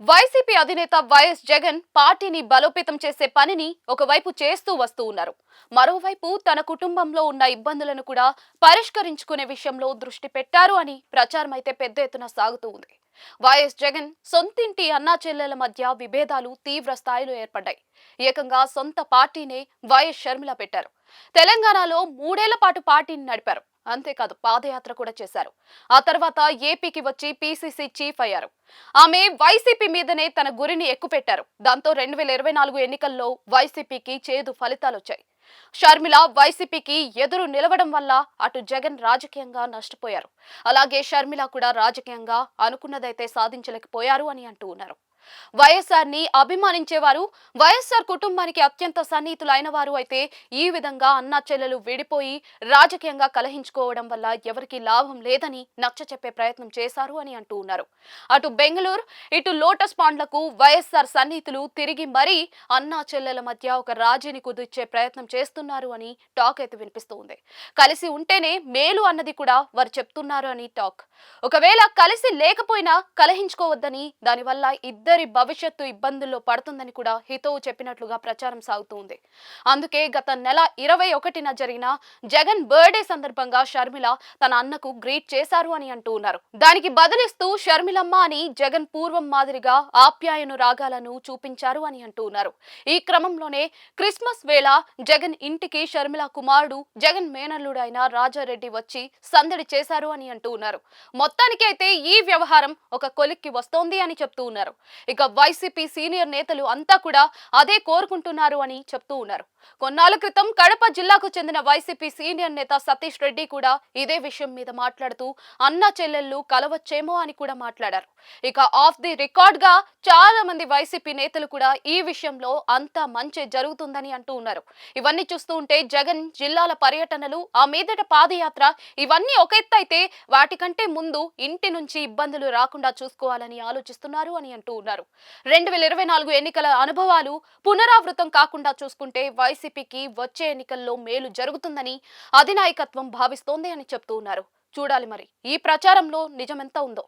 YCP అధినేత YS Jagan పార్టీని బలోపేతం చేసే పనిని ఒకవైపు చేస్తూ వస్తూ ఉన్నారు. మరోవైపు తన కుటుంబంలో ఉన్న ఇబ్బందులను కూడా పరిష్కరించుకునే విషయంలో దృష్టి పెట్టారు అని ప్రచారం అయితే పెద్ద ఎత్తున సాగుతూ ఉంది. వైఎస్ జగన్ సొంతింటి అన్నా చెల్లెల మధ్య విభేదాలు తీవ్ర స్థాయిలో ఏర్పడ్డాయి. ఏకంగా సొంత పార్టీనే వైఎస్ షర్మిల పెట్టారు. తెలంగాణలో మూడేళ్ళ పాటు పార్టీని నడిపారు. అంతేకాదు పాదయాత్ర కూడా చేశారు. ఆ తర్వాత ఏపీకి వచ్చి పీసీసీ చీఫ్ అయ్యారు. ఆమె వైసీపీ మీదనే తన గురిని ఎక్కుపెట్టారు. దాంతో రెండు వేల ఇరవై నాలుగు ఎన్నికల్లో వైసీపీకి చేదు ఫలితాలు వచ్చాయి షర్మిల వైసీపీకి ఎదురు నిలవడం వల్ల అటు జగన్ రాజకీయంగా నష్టపోయారు. అలాగే షర్మిల కూడా రాజకీయంగా అనుకున్నదైతే సాధించలేకపోయారు అని అంటూ ఉన్నారు. వైఎస్ఆర్ని అభిమానించేవారు వైఎస్ఆర్ కుటుంబానికి అత్యంత సన్నిహితులైన వారు అయితే ఈ విధంగా అన్నా చెల్లెలు విడిపోయి రాజకీయంగా కలహించుకోవడం వల్ల ఎవరికి లాభం లేదని నచ్చ చెప్పే ప్రయత్నం చేశారు అని అంటూ ఉన్నారు. అటు బెంగళూరు ఇటు లోటస్ పాండ్లకు వైఎస్ఆర్ సన్నిహితులు తిరిగి మరీ అన్నా చెల్లెల మధ్య ఒక రాజీని కుదిర్చే ప్రయత్నం చేస్తున్నారు అని టాక్ అయితే వినిపిస్తుంది. కలిసి ఉంటేనే మేలు అన్నది కూడా వారు చెప్తున్నారు అని టాక్. ఒకవేళ కలిసి లేకపోయినా కలహించుకోవద్దని దానివల్ల ఇద్దరు భవిష్యత్తు ఇబ్బందుల్లో పడుతుందని కూడా హితవు చెప్పినట్లుగా ప్రచారం సాగుతోంది. అందుకే గత నెల ఇరవై ఒకటిన జరిగిన జగన్ బర్త్డే సందర్భంగా షర్మిల తన అన్నకు గ్రీట్ చేశారు అని అంటూ ఉన్నారు. దానికి బదిలిస్తూ షర్మిలమ్మ అని జగన్ పూర్వం మాదిరిగా ఆప్యాయను రాగాలను చూపించారు అని అంటూ ఉన్నారు. ఈ క్రమంలోనే క్రిస్మస్ వేళ జగన్ ఇంటికి షర్మిల కుమారుడు జగన్ మేనల్లుడు అయిన రాజారెడ్డి వచ్చి సందడి చేశారు అని అంటూ ఉన్నారు. మొత్తానికైతే ఈ వ్యవహారం ఒక కొలిక్కి వస్తోంది అని చెప్తూ ఉన్నారు. ఇక వైసీపీ సీనియర్ నేతలు అంతా కూడా అదే కోరుకుంటున్నారు అని చెప్తూ ఉన్నారు. కొన్నాళ్ళ క్రితం కడప జిల్లాకు చెందిన వైసీపీ సీనియర్ నేత సతీష్ రెడ్డి కూడా ఇదే విషయం మీద మాట్లాడుతూ అన్న చెల్లెళ్ళు కలవచ్చేమో అని కూడా మాట్లాడారు. ఇక ఆఫ్ ది రికార్డ్గా చాలా మంది వైసీపీ నేతలు కూడా ఈ విషయంలో అంతా మంచి జరుగుతుందని అంటూ ఉన్నారు. ఇవన్నీ చూస్తూ ఉంటే జగన్ జిల్లాల పర్యటనలు ఆ మీదట పాదయాత్ర ఇవన్నీ ఒక ఎత్తు అయితే వాటికంటే ముందు ఇంటి నుంచి ఇబ్బందులు రాకుండా చూసుకోవాలని ఆలోచిస్తున్నారు అని అంటూ ఉన్నారు. రెండు వేల ఇరవై నాలుగు ఎన్నికల అనుభవాలు పునరావృతం కాకుండా చూసుకుంటే వైసీపీకి వచ్చే ఎన్నికల్లో మేలు జరుగుతుందని అధినాయకత్వం భావిస్తోంది అని చెప్తూ ఉన్నారు. చూడాలి మరి ఈ ప్రచారంలో నిజమెంత ఉందో.